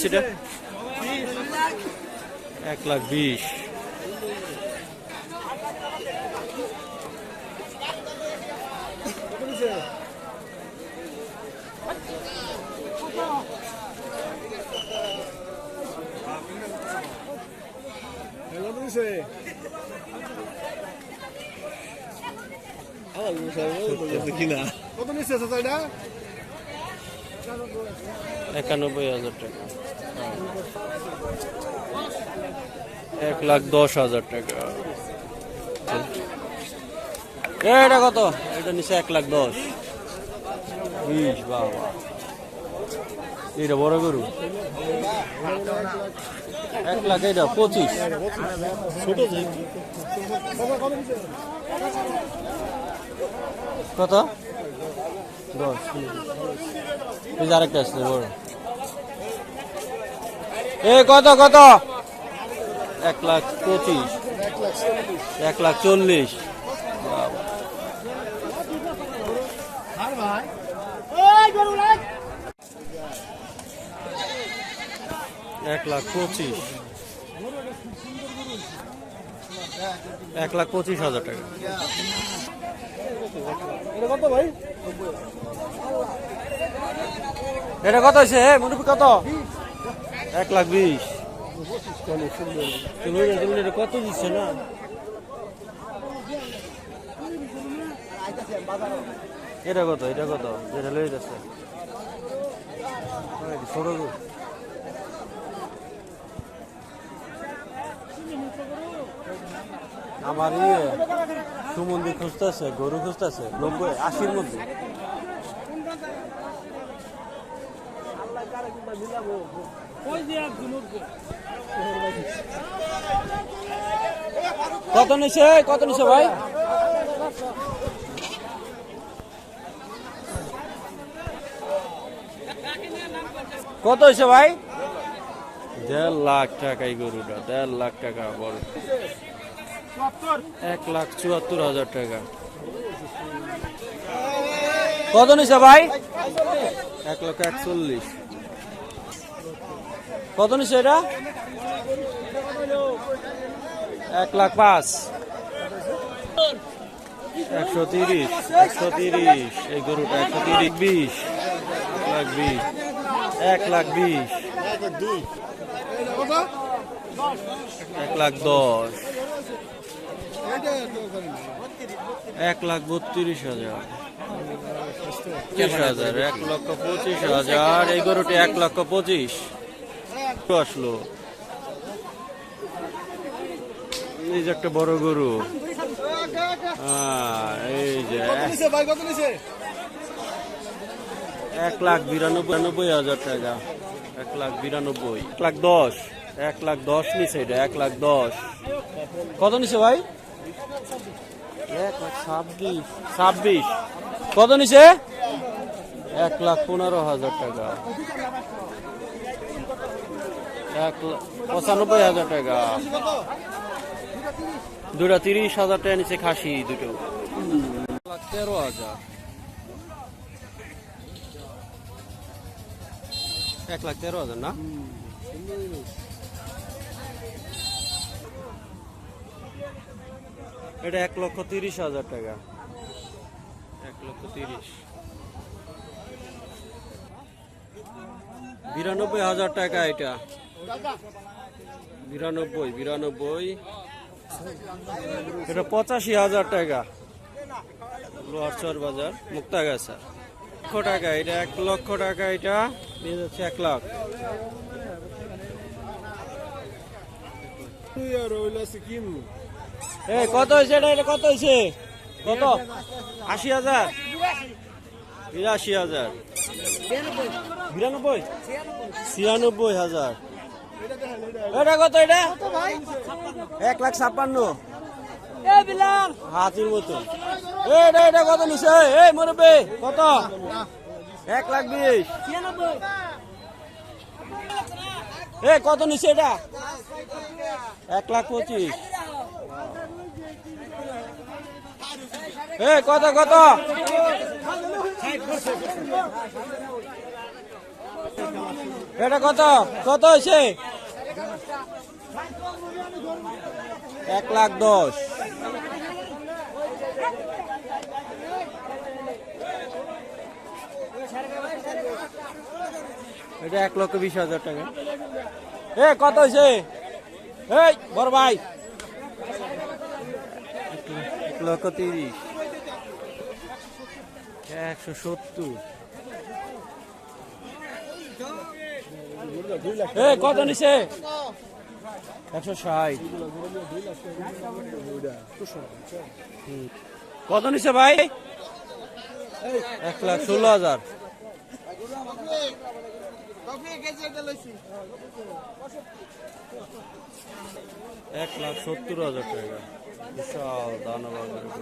সেটা এক লাখ বিশ। কত নিচ্ছে একানব্বই হাজার টাকা। এক লাখ দশ হাজার টাকা। এটা কত? এটা নিচে এক লাখ দশ। বিশ বাবা। এটা বড় গরু? এক লাখ এটা পঁচিশ। কত? দশ। এই যে আরেকটা আসছে, বড়। এ, কত কত? এক লাখ পঁচিশ। এক লাখ চল্লিশ। এক লাখ পঁচিশ। এক লাখ পঁচিশ হাজার টাকা। এটা কত ভাই? এটা কত হয়েছে? মুরব্বী কত? এক লাখ বিশ। এটা কত দিচ্ছে না? এটা কত? এটা কত? যেটা লয়ে যাচ্ছে ছোট আমার ইয়ে সুমন্দির খুঁজতেছে, গরু খুঁজতেছে, নব্বই, আশির মধ্যে। কত নিছে? কত নিছে ভাই? কত হয়েছে ভাই? দেড় লাখ টাকা এই গরুটা, দেড় লাখ টাকা বড়। এক লাখ চুয়াত্তর হাজার টাকা। কত নিছে ভাই? এক লক্ষ একচল্লিশ। কত নিছে এটা? এক লাখ পাঁচ। একশো তিরিশ একশো তিরিশ এই গরুটা একশো তিরিশ। বিশ এক লাখ বিশ। এক লাখ বিশ। এক লাখ দশ। এক লাখ বত্রিশ হাজার। পঁচিশ হাজার এক লক্ষ পঁচিশ হাজার। এই গরুটি এক লক্ষ পঁচিশ। আসলো। এই যে একটা বড় গরু। হ্যাঁ, এই যে। এক লাখ বিরানব্বই হাজার টাকা। এক লাখ বিরানব্বই। এক লাখ দশ। এক লাখ দশ নিছে এটা এক লাখ দশ। কত নিছে ভাই? এক লাখ ছাব্বিশ। ছাব্বিশ। কত নিছে? এক লাখ পনেরো হাজার টাকা। এক লাখ পঁচানব্বই হাজার টাকা। দুটা তিরিশ হাজার টাকা নিচে খাসি দুটো। লাখ তেরো হাজার। এক লাখ তেরো হাজার না? এটা এক লক্ষ তিরিশ হাজার টাকা। এক লক্ষ তিরিশ। বিরানব্বই হাজার টাকা এটা। বিরানব্বই বিরানব্বই। এটা পঁচাশি হাজার টাকা। লোহারচর বাজার মুক্তাগাছা। লক্ষ টাকা এটা এক লক্ষ টাকা এটা। নিয়ে যাচ্ছে এক লাখ। তুই আর ওইলা সিকিম এ কত হয়েছে এটা? এটা কত হয়েছে কত? আশি হাজার? বিরাশি হাজার। বিরানব্বই? ছিয়ানব্বই হাজার। এটা কত এটা? এক লাখ ছাপ্পান্ন। হাতির মতো। এটা এটা কত নিছে? এই মরবে কত? এক লাখ বিশ। এ কত নিছে এটা? এক লাখ পঁচিশ। এ কত কত? এটা কত? কত হয়েছে? এক লাখ দশ। এটা এক লক্ষ বিশ হাজার টাকা। এ কত হয়েছে? এই বড় ভাই। এক লক্ষ তিরিশ। একশো সত্তর। কত নিছে? একশো ষাট। কত নিছে ভাই? এক লাখ ষোলো হাজার। এক লাখ সত্তর হাজার টাকা। বিশাল দানবাগের উপর।